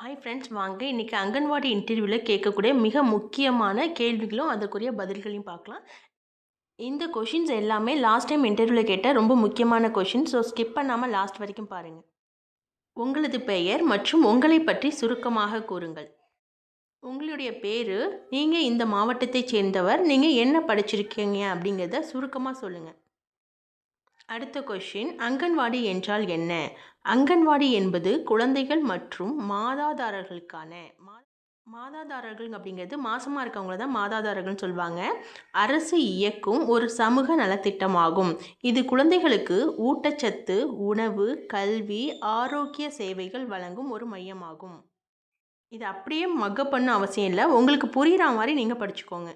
Hi friends வாங்க. இன்றைக்கி அங்கன்வாடி இன்டர்வியூவில் கேட்கக்கூடிய மிக முக்கியமான கேள்விகளும் அதற்குரிய பதில்களையும் பார்க்கலாம். இந்த கொஷின்ஸ் எல்லாமே லாஸ்ட் டைம் இன்டர்வியூவில் கேட்ட ரொம்ப முக்கியமான கொஷின் ஸோ ஸ்கிப் பண்ணாமல் லாஸ்ட் வரைக்கும் பாருங்கள் உங்களது பெயர் மற்றும் உங்களை பற்றி சுருக்கமாக கூறுங்கள். உங்களுடைய பேர் நீங்கள் இந்த மாவட்டத்தைச் சேர்ந்தவர் நீங்கள் என்ன படிச்சிருக்கீங்க அப்படிங்கிறத சுருக்கமாக சொல்லுங்கள் அடுத்த கொஷின் அங்கன்வாடி என்றால் என்ன? அங்கன்வாடி என்பது குழந்தைகள் மற்றும் மாதாதாரர்களுக்கான மா மாதாதாரர்கள் அப்படிங்கிறது மாசமாக இருக்கவங்கள தான் மாதாதாரர்கள்னு சொல்லுவாங்க. அரசு இயக்கும் ஒரு சமூக நலத்திட்டமாகும். இது குழந்தைகளுக்கு ஊட்டச்சத்து உணவு கல்வி ஆரோக்கிய சேவைகள் வழங்கும் ஒரு மையமாகும். இது அப்படியே மக்க பண்ண அவசியம் இல்லை. உங்களுக்கு புரிகிற மாதிரி நீங்கள் படிச்சுக்கோங்க.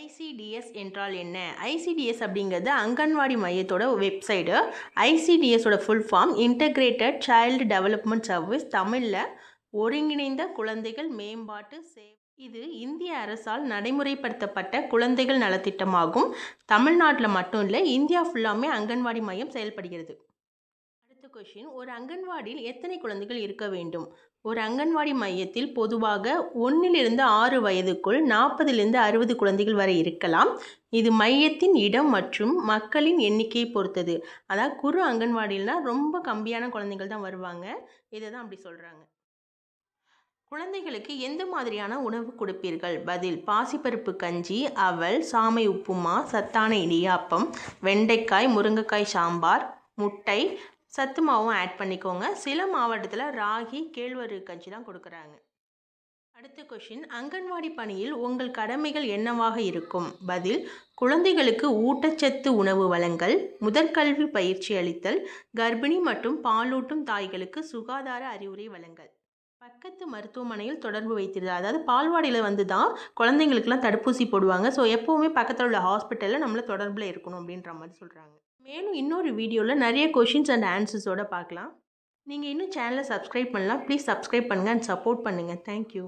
ஐசிடிஎஸ் என்றால் என்ன? ஐசிடிஎஸ் அப்படிங்கிறது அங்கன்வாடி மையத்தோட website ஐசிடிஎஸோட full form integrated child development service தமிழில் ஒருங்கிணைந்த குழந்தைகள் மேம்பாட்டு சேவை இது இந்திய அரசால் நடைமுறைப்படுத்தப்பட்ட குழந்தைகள் நலத்திட்டமாகும். தமிழ்நாட்டில் மட்டும் இல்லை இந்தியா ஃபுல்லாமே அங்கன்வாடி மையம் செயல்படுகிறது. அடுத்த கொஷின் ஒரு அங்கன்வாடியில் எத்தனை குழந்தைகள் இருக்க வேண்டும்? ஒரு அங்கன்வாடி மையத்தில் பொதுவாக ஒன்றிலிருந்து ஆறு வயதுக்குள் நாற்பதிலிருந்து அறுபது குழந்தைகள் வரை இருக்கலாம். இது மையத்தின் இடம் மற்றும் மக்களின் எண்ணிக்கையை பொறுத்தது. அதாவது குறு அங்கன்வாடியில்னால் ரொம்ப கம்மியான குழந்தைகள் தான் வருவாங்க. இதை தான் அப்படி சொல்கிறாங்க குழந்தைகளுக்கு எந்த மாதிரியான உணவு கொடுப்பீர்கள்? பதில் பாசிப்பருப்பு கஞ்சி அவல் சாமை உப்புமா சத்தான இடியாப்பம் வெண்டைக்காய் முருங்கைக்காய் சாம்பார் முட்டை சத்து மாவும் ஆட் பண்ணிக்கோங்க. சில மாவட்டத்தில் ராகி கேழ்வரகு கஞ்சி தான் கொடுக்குறாங்க. அடுத்த கொஷின் அங்கன்வாடி பணியில் உங்கள் கடமைகள் என்னவாக இருக்கும்? பதில் குழந்தைகளுக்கு ஊட்டச்சத்து உணவு வழங்கல் முதற்கல்வி பயிற்சி அளித்தல் கர்ப்பிணி மற்றும் பாலூட்டும் தாய்களுக்கு சுகாதார அறிவுரை வழங்கல். பக்கத்து மருத்துவமனையில் தொடர்பு வைத்திருந்தார் அதாவது பால்வாடியில் வந்து தான் குழந்தைங்களுக்குலாம் தடுப்பூசி போடுவாங்க. ஸோ எப்போவுமே பக்கத்தில் உள்ள ஹாஸ்பிட்டலில் நம்மளை தொடர்பில் இருக்கணும் அப்படின்ற மாதிரி சொல்கிறாங்க மேலும் இன்னொரு வீடியோவில் நிறைய கொஷின்ஸ் அண்ட் ஆன்சர்ஸோடு பார்க்கலாம். நீங்கள் இன்னும் சேனலை சப்ஸ்கிரைப் பண்ணலாம் ப்ளீஸ் சப்ஸ்கிரைப் பண்ணுங்கள் அண்ட் சப்போர்ட் பண்ணுங்கள் தேங்க்யூ